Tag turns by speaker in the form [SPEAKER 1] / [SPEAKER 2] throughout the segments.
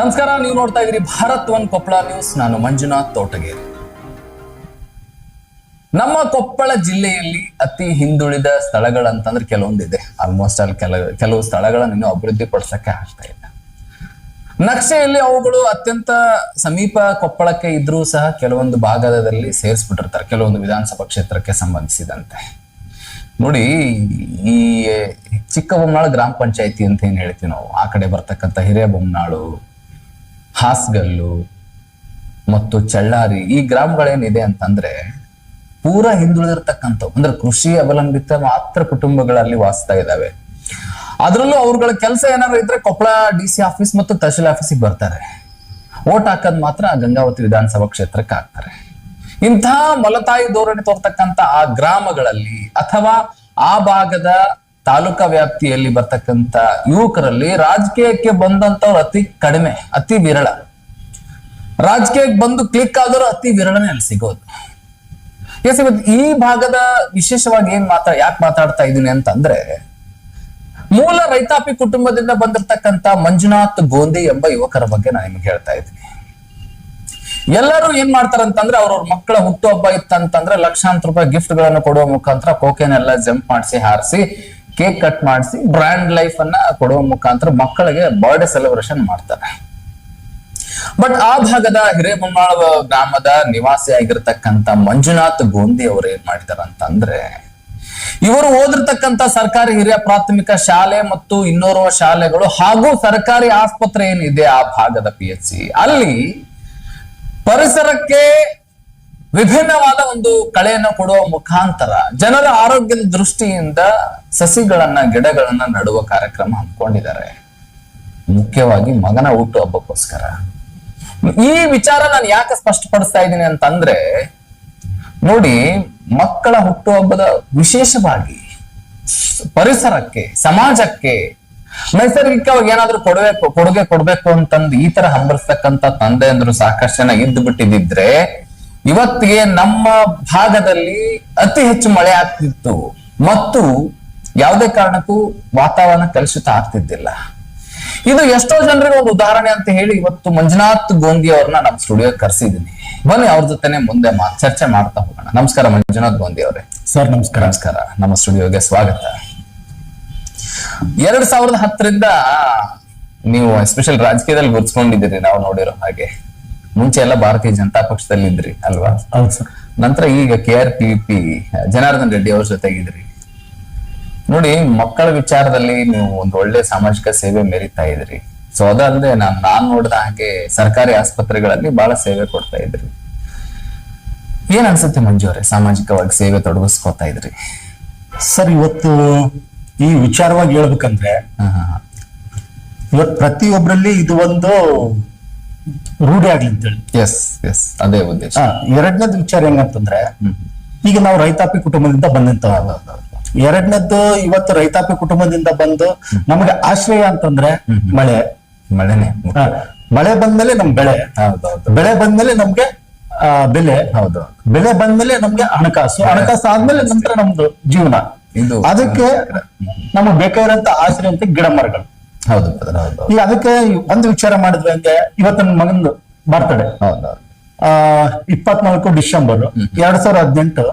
[SPEAKER 1] ನಮಸ್ಕಾರ, ನೀವು ನೋಡ್ತಾ ಇದ್ದೀರಿ ಭಾರತ್ ಒನ್ ಕೊಪ್ಪಳ ನ್ಯೂಸ್. ನಾನು ಮಂಜುನಾಥ್ ತೋಟಗೇರಿ. ನಮ್ಮ ಕೊಪ್ಪಳ ಜಿಲ್ಲೆಯಲ್ಲಿ ಅತಿ ಹಿಂದುಳಿದ ಸ್ಥಳಗಳಂತಂದ್ರೆ ಕೆಲವೊಂದಿದೆ. ಆಲ್ಮೋಸ್ಟ್ ಅಲ್ಲಿ ಕೆಲ, ಕೆಲವು ಸ್ಥಳಗಳನ್ನು ಇನ್ನೂ ಅಭಿವೃದ್ಧಿ ಪಡಿಸಕ್ಕೆ ಆಗ್ತಾ ಇಲ್ಲ. ನಕ್ಷೆಯಲ್ಲಿ ಅವುಗಳು ಅತ್ಯಂತ ಸಮೀಪ ಕೊಪ್ಪಳಕ್ಕೆ ಇದ್ರೂ ಸಹ ಕೆಲವೊಂದು ಭಾಗದಲ್ಲಿ ಸೇರಿಸ್ಬಿಟ್ಟಿರ್ತಾರೆ. ಕೆಲವೊಂದು ವಿಧಾನಸಭಾ ಕ್ಷೇತ್ರಕ್ಕೆ ಸಂಬಂಧಿಸಿದಂತೆ. ನೋಡಿ, ಈ ಚಿಕ್ಕ ಬೊಮ್ಮನಾಳು ಗ್ರಾಮ ಪಂಚಾಯತಿ ಅಂತ ಏನ್ ಹೇಳ್ತೀವಿ ನಾವು? ಆ ಕಡೆ ಬರ್ತಕ್ಕಂಥ ಹಿರೇಬೊಮ್ಮನಾಳು ಹಾಸ್ಗಲ್ಲು ಮತ್ತು ಚಳ್ಳಾರಿ ಈ ಗ್ರಾಮಗಳೇನಿದೆ ಅಂತಂದ್ರೆ ಪೂರ ಹಿಂದುಳಿದಿರ್ತಕ್ಕಂಥವು. ಅಂದ್ರೆ ಕೃಷಿ ಅವಲಂಬಿತ ಮಾತ್ರ ಕುಟುಂಬಗಳಲ್ಲಿ ವಾಸಿಸ್ತಾ ಇದ್ದಾವೆ. ಅದರಲ್ಲೂ ಅವ್ರಗಳ ಕೆಲಸ ಏನಾದ್ರು ಇದ್ರೆ ಕೊಪ್ಪಳ ಡಿ ಸಿ ಆಫೀಸ್ ಮತ್ತು ತಹಶೀಲ್ ಆಫೀಸಿಗೆ ಬರ್ತಾರೆ. ಓಟ್ ಹಾಕೋದ್ ಮಾತ್ರ ಗಂಗಾವತಿ ವಿಧಾನಸಭಾ ಕ್ಷೇತ್ರಕ್ಕೆ ಹಾಕ್ತಾರೆ. ಇಂತಹ ಮಲತಾಯಿ ಧೋರಣೆ ತೋರ್ತಕ್ಕಂಥ ಆ ಗ್ರಾಮಗಳಲ್ಲಿ ಅಥವಾ ಆ ಭಾಗದ ತಾಲೂಕಾ ವ್ಯಾಪ್ತಿಯಲ್ಲಿ ಬರ್ತಕ್ಕಂಥ ಯುವಕರಲ್ಲಿ ರಾಜಕೀಯಕ್ಕೆ ಬಂದಂತವ್ರು ಅತಿ ಕಡಿಮೆ, ಅತಿ ವಿರಳ. ರಾಜಕೀಯಕ್ಕೆ ಬಂದು ಕ್ಲಿಕ್ ಆದರೂ ಅತಿ ವಿರಳನೇ ಅಲ್ಲಿ ಸಿಗೋದು. ಈ ಭಾಗದ ವಿಶೇಷವಾಗಿ ಏನ್ ಮಾತಾ ಯಾಕೆ ಮಾತಾಡ್ತಾ ಇದ್ದೀನಿ ಅಂತಂದ್ರೆ, ಮೂಲ ರೈತಾಪಿ ಕುಟುಂಬದಿಂದ ಬಂದಿರತಕ್ಕಂತ ಮಂಜುನಾಥ್ ಗೋಂದಿ ಎಂಬ ಯುವಕರ ಬಗ್ಗೆ ನಾನು ನಿಮ್ಗೆ ಹೇಳ್ತಾ ಇದ್ದೀನಿ. ಎಲ್ಲರೂ ಏನ್ ಮಾಡ್ತಾರಂತಂದ್ರೆ ಅವ್ರವ್ರ ಮಕ್ಕಳ ಹುಟ್ಟುಹಬ್ಬ ಇತ್ತಂತಂದ್ರೆ ಲಕ್ಷಾಂತರ ರೂಪಾಯಿ ಗಿಫ್ಟ್ಗಳನ್ನು ಕೊಡುವ ಮುಖಾಂತರ ಕೋಕೆನೆಲ್ಲ ಜಂಪ್ ಮಾಡಿಸಿ, ಹಾರಿಸಿ ಕೇಕ್ ಕಟ್ ಮಾಡಿಸಿ ಬ್ರ್ಯಾಂಡ್ ಲೈಫ್ ಅನ್ನ ಕೊಡುವ ಮುಖಾಂತರ ಮಕ್ಕಳಿಗೆ ಬರ್ಡೇ ಸೆಲೆಬ್ರೇಷನ್ ಮಾಡ್ತಾರೆ. ಬಟ್ ಆ ಭಾಗದ ಹಿರೇಬೊಮ್ಮಾಳ ಗ್ರಾಮದ ನಿವಾಸಿ ಆಗಿರ್ತಕ್ಕಂಥ ಮಂಜುನಾಥ್ ಗೋಂದಿ ಅವರು ಏನ್ ಮಾಡಿದಾರಂತಂದ್ರೆ ಇವರು ಓದಿರ್ತಕ್ಕಂತ ಸರ್ಕಾರಿ ಹಿರಿಯ ಪ್ರಾಥಮಿಕ ಶಾಲೆ ಮತ್ತು ಇನ್ನೋರ್ವ ಶಾಲೆಗಳು ಹಾಗೂ ಸರ್ಕಾರಿ ಆಸ್ಪತ್ರೆ ಏನಿದೆ ಆ ಭಾಗದ ಪಿ ಸಿ ಅಲ್ಲಿ ಪರಿಸರಕ್ಕೆ ವಿಭಿನ್ನವಾದ ಒಂದು ಕಳೆಯನ್ನು ಕೊಡುವ ಮುಖಾಂತರ ಜನರ ಆರೋಗ್ಯದ ದೃಷ್ಟಿಯಿಂದ ಸಸಿಗಳನ್ನ, ಗಿಡಗಳನ್ನ ನಡುವ ಕಾರ್ಯಕ್ರಮ ಹಮ್ಮಿಕೊಂಡಿದ್ದಾರೆ. ಮುಖ್ಯವಾಗಿ ಮಗನ ಹುಟ್ಟು ಹಬ್ಬಕ್ಕೋಸ್ಕರ. ಈ ವಿಚಾರ ನಾನು ಯಾಕೆ ಸ್ಪಷ್ಟಪಡಿಸ್ತಾ ಇದ್ದೀನಿ ಅಂತಂದ್ರೆ, ನೋಡಿ, ಮಕ್ಕಳ ಹುಟ್ಟುಹಬ್ಬದ ವಿಶೇಷವಾಗಿ ಪರಿಸರಕ್ಕೆ, ಸಮಾಜಕ್ಕೆ ನೈಸರ್ಗಿಕವಾಗಿ ಏನಾದ್ರೂ ಕೊಡಬೇಕು ಕೊಡುಗೆ ಕೊಡ್ಬೇಕು ಅಂತಂದು ಈ ತರ ಹಂಬರ್ಸ್ತಕ್ಕಂತ ತಂದೆ ಅಂದ್ರು ಸಾಕಷ್ಟು ಜನ ಇದ್ದು ಬಿಟ್ಟಿದ್ರೆ ಇವತ್ತಿಗೆ ನಮ್ಮ ಭಾಗದಲ್ಲಿ ಅತಿ ಹೆಚ್ಚು ಮಳೆ ಆಗ್ತಿತ್ತು. ಮತ್ತು ಯಾವುದೇ ಕಾರಣಕ್ಕೂ ವಾತಾವರಣ ಕಲುಷಿತ ಆಗ್ತಿದ್ದಿಲ್ಲ. ಇದು ಎಷ್ಟೋ ಜನರಿಗೆ ಒಂದು ಉದಾಹರಣೆ ಅಂತ ಹೇಳಿ ಇವತ್ತು ಮಂಜುನಾಥ್ ಗೋಂದಿ ಅವ್ರನ್ನ ನಮ್ಮ ಸ್ಟುಡಿಯೋ ಕರೆಸಿದ್ದೀನಿ. ಬನ್ನಿ ಅವ್ರ ಜೊತೆನೆ ಮುಂದೆ ಮಾ- ಚರ್ಚೆ ಮಾಡ್ತಾ ಹೋಗೋಣ. ನಮಸ್ಕಾರ ಮಂಜುನಾಥ್ ಗೋಂದಿ ಅವರೇ.
[SPEAKER 2] ಸರ್ ನಮಸ್ಕಾರ.
[SPEAKER 1] ನಮಸ್ಕಾರ. ನಮ್ಮ ಸ್ಟುಡಿಯೋಗೆ ಸ್ವಾಗತ. ಎರಡ್ ಸಾವಿರದ ಹತ್ತರಿಂದ ನೀವು ಎಸ್ಪೆಷಲ್ ರಾಜಕೀಯದಲ್ಲಿ ಗುರ್ಸ್ಕೊಂಡಿದ್ದೀರಿ ನಾವು ನೋಡಿರೋ ಹಾಗೆ. ಮುಂಚೆ ಎಲ್ಲ ಭಾರತೀಯ ಜನತಾ ಪಕ್ಷದಲ್ಲಿ ಇದ್ರಿ ಅಲ್ವಾ? ನಂತರ ಈಗ K R P P Janardhan Reddy ಅವ್ರ ಜೊತೆಗಿದ್ರಿ ನೋಡಿ ಮಕ್ಕಳ ವಿಚಾರದಲ್ಲಿ ನೀವು ಒಂದು ಒಳ್ಳೆ ಸಾಮಾಜಿಕ ಸೇವೆ ಮೆರಿತಾ ಇದ್ರಿ. ಸೊ ಅದಲ್ಲದೆ ನಾನ್ ನಾನ್ ನೋಡಿದ ಹಾಗೆ ಸರ್ಕಾರಿ ಆಸ್ಪತ್ರೆಗಳಲ್ಲಿ ಬಹಳ ಸೇವೆ ಕೊಡ್ತಾ ಇದ್ರಿ. ಏನ್ ಅನ್ಸುತ್ತೆ ಮಂಜು ಅವರೇ ಸಾಮಾಜಿಕವಾಗಿ ಸೇವೆ ತೊಡಗಿಸ್ಕೊತಾ ಇದ್ರಿ?
[SPEAKER 2] ಸರ್ ಇವತ್ತು ಈ ವಿಚಾರವಾಗಿ ಹೇಳ್ಬೇಕಂದ್ರೆ ಇವತ್ತು ಪ್ರತಿಯೊಬ್ಬರಲ್ಲಿ ಇದು ಒಂದು ರೂಢಿ ಆಗ್ಲಿ ಅಂತೇಳಿ
[SPEAKER 1] ಎಸ್ ಎಸ್ ಅದೇ ಉದ್ದೇಶ.
[SPEAKER 2] ಹಾ ಎರಡನೇದು ವಿಚಾರ ಹೆಂಗಂತಂದ್ರೆ ಈಗ ನಾವು ರೈತಾಪಿ ಕುಟುಂಬದಿಂದ ಬಂದಂತ ಎರಡನೇದ್ದು ಇವತ್ತು ರೈತಾಪಿ ಕುಟುಂಬದಿಂದ ಬಂದು ನಮಗೆ ಆಶ್ರಯ ಅಂತಂದ್ರೆ ಮಳೆ.
[SPEAKER 1] ಮಳೆನೆ
[SPEAKER 2] ಮಳೆ ಬಂದ್ಮೇಲೆ ನಮ್ ಬೆಳೆ.
[SPEAKER 1] ಹೌದೌದು
[SPEAKER 2] ಬೆಳೆ ಬಂದ್ಮೇಲೆ ನಮ್ಗೆ ಆ, ಬೆಲೆ.
[SPEAKER 1] ಹೌದು
[SPEAKER 2] ಬೆಲೆ ಬಂದ್ಮೇಲೆ ನಮ್ಗೆ ಹಣಕಾಸು. ಹಣಕಾಸು ಆದ್ಮೇಲೆ ನಂತರ ನಮ್ದು ಜೀವನ.
[SPEAKER 1] ಇದು
[SPEAKER 2] ಅದಕ್ಕೆ ನಮಗ್ ಬೇಕಾಗಿರೋಂತ ಆಶ್ರಯ ಅಂತ ಗಿಡ ಮರಗಳು
[SPEAKER 1] ಹೌದು
[SPEAKER 2] ಈಗ ಅದಕ್ಕೆ ಒಂದು ವಿಚಾರ ಮಾಡಿದ್ವಿ ಅಂದ್ರೆ ಇವತ್ತು ನನ್ನ ಮಗಂದು ಬರ್ತಡೆ
[SPEAKER 1] ಹೌದು
[SPEAKER 2] ಆ ಇಪ್ಪತ್ನಾಲ್ಕು ಡಿಸೆಂಬರ್ ಎರಡ್ ಸಾವಿರದ ಹದಿನೆಂಟು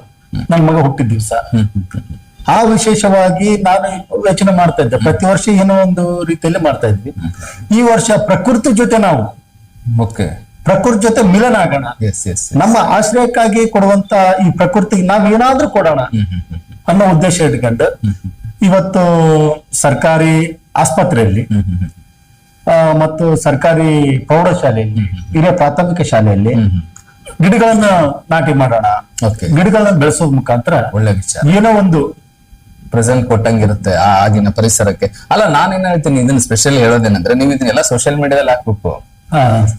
[SPEAKER 2] ನನ್ನ ಮಗ ಹುಟ್ಟಿದ ದಿವಸ. ಆ ವಿಶೇಷವಾಗಿ ನಾನು ಯೋಚನೆ ಮಾಡ್ತಾ ಇದ್ದೆ. ಪ್ರತಿ ವರ್ಷ ಏನೋ ಒಂದು ರೀತಿಯಲ್ಲಿ ಮಾಡ್ತಾ ಇದ್ವಿ. ಈ ವರ್ಷ ಪ್ರಕೃತಿ ಜೊತೆ ನಾವು ಪ್ರಕೃತಿ ಜೊತೆ ಮಿಲನ ಆಗೋಣ.
[SPEAKER 1] ಎಸ್ ಎಸ್
[SPEAKER 2] ನಮ್ಮ ಆಶ್ರಯಕ್ಕಾಗಿ ಕೊಡುವಂತ ಈ ಪ್ರಕೃತಿಗೆ ನಾವ್ ಏನಾದ್ರೂ ಕೊಡೋಣ ಅನ್ನೋ ಉದ್ದೇಶ ಇಟ್ಕೊಂಡು ಇವತ್ತು ಸರ್ಕಾರಿ ಆಸ್ಪತ್ರೆಯಲ್ಲಿ ಮತ್ತು ಸರ್ಕಾರಿ ಪ್ರೌಢಶಾಲೆಯಲ್ಲಿ ಹಿರಿಯ ಪ್ರಾಥಮಿಕ ಶಾಲೆಯಲ್ಲಿ ಗಿಡಗಳನ್ನ ನಾಟಿ ಮಾಡೋಣ. ಗಿಡಗಳನ್ನ ಬೆಳೆಸೋದ್ ಮುಖಾಂತರ
[SPEAKER 1] ಒಳ್ಳೆ ವಿಚಾರ.
[SPEAKER 2] ಏನೋ ಒಂದು
[SPEAKER 1] ಪ್ರೆಸೆಂಟ್ ಕೊಟ್ಟಂಗಿರುತ್ತೆ ಆ ಆಗಿನ ಪರಿಸರಕ್ಕೆ. ಅಲ್ಲ ನಾನೇನ್ ಹೇಳ್ತೀನಿ ಇದನ್ನ ಸ್ಪೆಷಲ್ ಹೇಳೋದೇನಂದ್ರೆ ನೀವು ಇದನ್ನೆಲ್ಲ ಸೋಷಿಯಲ್ ಮೀಡಿಯಾದಲ್ಲಿ ಹಾಕ್ಬೇಕು